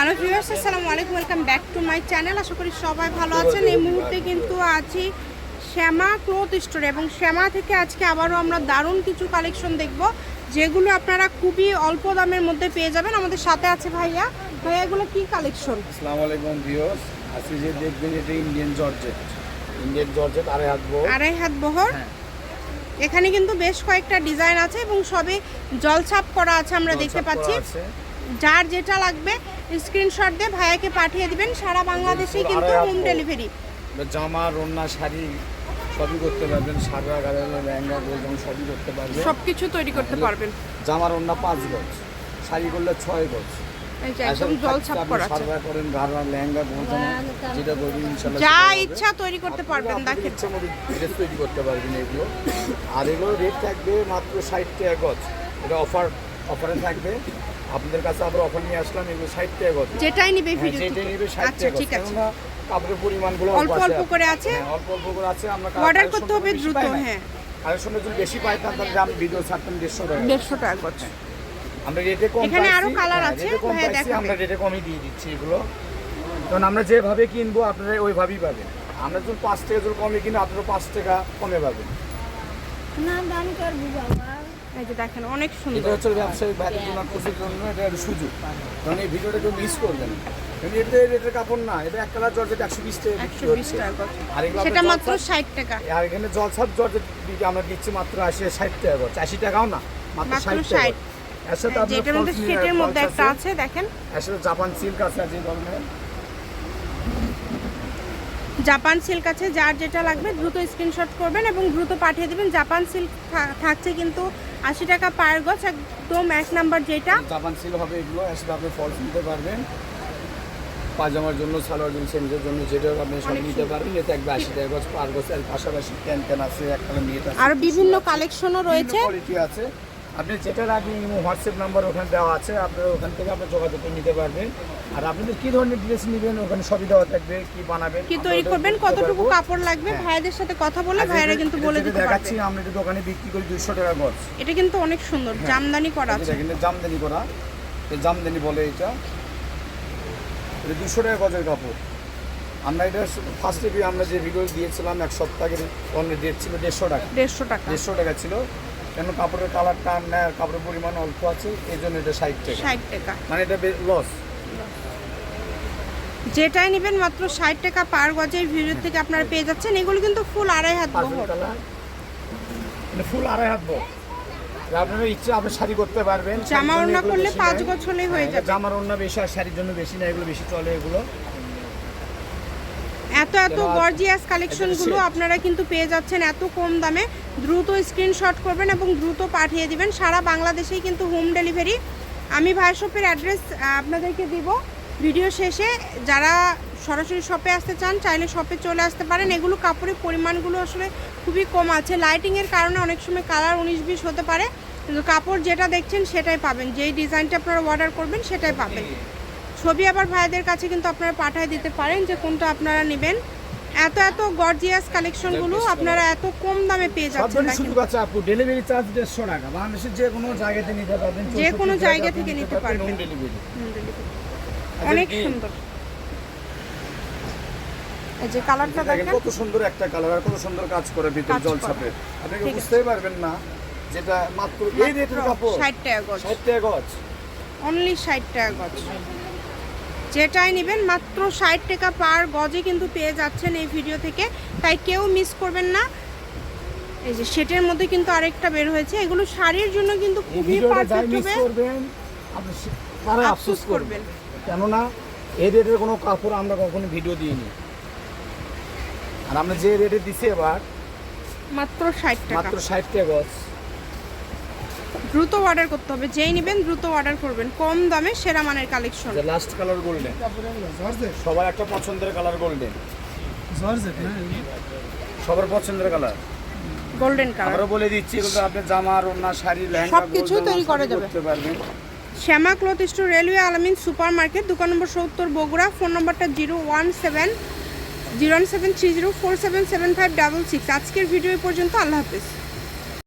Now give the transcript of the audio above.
Hello viewers আসসালামু আলাইকুম welcome back to my channel. আশা করি সবাই ভালো আছেন। এই মুহূর্তে কিন্তু আছি শ্যামা ক্লোথ স্টোর এবং শ্যামা থেকে আজকে আবারও আমরা দারুণ কিছু কালেকশন দেখব যেগুলো আপনারা খুবই অল্প দামের মধ্যে পেয়ে যাবেন। আমাদের সাথে আছে ভাইয়া। ভাইয়া এগুলো কি কালেকশন? আসসালামু আলাইকুম ভিউয়ার্স আজকে যে দেখবেন এটা ইন্ডিয়ান জর্জেট। ইন্ডিয়ান জর্জেট আড়াই হাত বড় আড়াই হাত বহর। হ্যাঁ। এখানে কিন্তু বেশ কয়েকটা ডিজাইন আছে এবং সবে জলছাপ করা আছে আমরা দেখতে পাচ্ছি। যার যেটা লাগবে স্ক্রিনশট দিয়ে ভাইয়াকে পাঠিয়ে দিবেন সারা বাংলাদেশেই কিন্তু হোম ডেলিভারি জামা রন্না শাড়ি সবই করতে পারবেন সারা গাড়ি লেহেঙ্গা গোলজাম সবই করতে পারবেন। সব কিছু তৈরি করতে পারবেন। জামা রন্না পাঁচ গজ শাড়ি করলে ছয় গজ। গোলজাম যেটা যা ইচ্ছা তৈরি করতে পারবেন তৈরি করতে পারবেন এগুলো। আর এগুলো রেট থাকবে মাত্র ষাট টাকা গজ। এটা অফার অফারে থাকবে। আপনাদের কাছে আবার অফার নিয়ে আসলাম এগুলো ষাট টাকা গজ। যেটাই নিবে হ্যাঁ, ভিডিও যেটা নেবে ষাট আচ্ছা টাকা ঠিক আছে। কাপড়ের পরিমাণগুলো অল্প অল্প করে আছে? হ্যাঁ, অল্প অল্প করে আছে আমরা অর্ডার করতে হবে দ্রুত হ্যাঁ। কালেকশনে যদি বেশি পাইতাম তাহলে আমি ভিডিও ছাড়তাম দেড়শো টাকা। দেড়শো টাকা করছে আমরা রেটে কম এখানে আরও colour হ্যাঁ, আছে, ভাইয়া পাইছি, আমরা রেটে কমই দিয়ে দিচ্ছি এগুলো। কারণ আমরা যেভাবে কিনবো আপনারা ওইভাবেই পাবেন। আমরা যদি পাঁচ টাকা যদি কমে কিনে আপনারা পাঁচ টাকা কমে পাবেন। না দাম করব বাবা এই যে দেখেন অনেক এটা হচ্ছে ব্যবসায়িক ভাইদের জন্য খুশির জন্য এটা একটা সুযোগ। কারণ এই ভিডিওটা কেউ মিস করবেন না। এটা কাপড় না এটা এক কালার জর্জেট একশো বিশ টাকা একশো বিশ টাকা আর সেটা মাত্র ষাট টাকা। আর এখানে জলছাপ জর্জেট দিকে আমরা দিচ্ছি মাত্র আশি ষাট টাকা করে আশি টাকাও না মাত্র ষাট টাকা এর সাথে আপনার যেটার মধ্যে false সেটের মধ্যে একটা আছে। আছে দেখেন। এর সাথে জাপান সিল্ক আছে যে ধরনের। জাপান সিল্ক আছে যার যেটা লাগবে দ্রুত স্ক্রিনশট করবেন এবং দ্রুত পাঠিয়ে দিবেন। জাপান সিল্ক থাকছে কিন্তু আশি টাকা পার গজ একদম এক নাম্বার যেটা। জাপান সিল্ক হবে এগুলো সাথে আপনি ফলস নিতে পারবেন। পাজামার জন্য সালোয়ার জন্য সেমিজের জন্য যেটা আপনি সব নিতে পারবেন। এতে একবার আশি টাকা গছ পার এর পাশাপাশি ক্যান ক্যান আছে একটা আছে। আর বিভিন্ন কালেকশনও রয়েছে। কোয়ালিটি আছে। আপনি যেটা রাখবেন হোয়াটসঅ্যাপ নাম্বার ওখানে দেওয়া আছে আপনারা ওখান থেকে আপনি যোগাযোগ করে নিতে পারবেন। আর আপনাদের কি ধরনের ড্রেস নেবেন ওখানে সবই দেওয়া থাকবে কি বানাবেন কি তৈরি করবেন কতটুকু কাপড় লাগবে হ্যাঁ। ভাইয়াদের সাথে কথা বলে আর ভাইয়ারা কিন্তু বলে দিতে দেখাচ্ছি পারবে আমরা এটা দোকানে বিক্রি করি দুইশো টাকা গজ। এটা কিন্তু অনেক সুন্দর জামদানি করা আছে। এটা কিন্তু জামদানি করা এই জামদানি বলে এটা। এটা দুশো টাকা গজের কাপড়। আমরা এটা ফার্স্টে আমরা যে ভিডিও দিয়েছিলাম এক সপ্তাহের অন্য ডেট ছিল দেড়শো টাকা। দেড়শো টাকা। দেড়শো টাকা ছিল। কেন কাপড়ের কালার টান নেয় আর কাপড়ের পরিমাণ অল্প আছে এই জন্য এটা ষাট টাকা। ষাট টাকা। মানে এটা লস যেটাই নেবেন মাত্র ষাট টাকা পার গজের ভিডিও থেকে আপনারা পেয়ে যাচ্ছেন। এগুলো কিন্তু ফুল আড়াই হাত বহর। মানে ফুল আড়াই হাত বড় আপনারা ইচ্ছে আপনি শাড়ি করতে পারবেন। জামা ওড়না করলে পাঁচ। গজ হলেই হয়ে হ্যাঁ, যাবে। জামার ওড়না বেশি আর শাড়ির জন্য বেশি না এগুলো বেশি চলে এগুলো। এত এত গর্জিয়াস কালেকশনগুলো আপনারা কিন্তু পেয়ে যাচ্ছেন এত কম দামে। দ্রুত স্ক্রিনশট করবেন এবং দ্রুত পাঠিয়ে দিবেন। সারা বাংলাদেশেই কিন্তু হোম ডেলিভারি আমি ভাই শপের অ্যাড্রেস আপনাদেরকে দিব। ভিডিও শেষে যারা সরাসরি শপে আসতে চান চাইলে শপে চলে আসতে পারেন। এগুলো কাপড়ের পরিমাণগুলো আসলে খুবই কম আছে। লাইটিংয়ের কারণে অনেক সময় কালার উনিশ বিশ হতে পারে। কিন্তু কাপড় যেটা দেখছেন সেটাই পাবেন। যেই ডিজাইনটা আপনারা অর্ডার করবেন সেটাই পাবেন। ছবি আবার ভাইদের কাছে কিন্তু আপনারা পাঠায় দিতে পারেন যে কোনটা আপনারা নেবেন। এত এত গর্জিয়াস কালেকশনগুলো আপনারা এত কম দামে পেয়ে যাচ্ছেন। সুযোগ আছে আপু ডেলিভারি চার্জ দেড়শো টাকা। বাংলাদেশের যে কোনো জায়গাতে নিতে পারবেন যে কোনো জায়গা থেকে নিতে পারবেন। ডেলিভারি অনেক সুন্দর। এই যে কালারটা দেখেন কত সুন্দর একটা কালার আর কত সুন্দর কাজ করে ভিতর জল। ছাপে। আপনি ঠিক বুঝতেই পারবেন না যেটা মাত্র এই রেটের কাপড়? ষাট টাকা গজ। ষাট টাকা গজ। অনলি ষাট টাকা গজ। যেটাই নেবেন মাত্র ষাট টাকা পার গজে কিন্তু পেয়ে যাচ্ছেন এই ভিডিও থেকে। তাই কেউ মিস করবেন না। এই যে সেটের মধ্যে কিন্তু আরেকটা বের হয়েছে। এগুলো শাড়ির জন্য কিন্তু খুবই পারফেক্ট হবে। আপনি তারা আফসোস করবেন। কেননা এই রেটের কোনো কাপড় আমরা কখনো ভিডিও দিইনি। আর আমরা যে রেটে দিছি এবার মাত্র ষাট টাকা। মাত্র ষাট টাকা গজ। দ্রুত অর্ডার করতে হবে। যেই নেবেন দ্রুত অর্ডার করবেন। কম দামে সেরা মানের কালেকশন লাস্ট কালার গোল্ডেন সবার একটা পছন্দের কালার গোল্ডেন সবার পছন্দের কালার গোল্ডেন কালার আমরা বলে দিচ্ছি এগুলো আপনি জামা ওড়না শাড়ি লেহেঙ্গা সবকিছু তৈরি করা যাবে। করতে পারবেন। Shyama cloth store railway Alamin super market দোকান নম্বর সত্তর বগুড়া। ফোন নম্বরটা zero one seven zero one seven three zero four seven seven five double six. আজকের ভিডিও পর্যন্ত। আল্লাহ হাফিজ।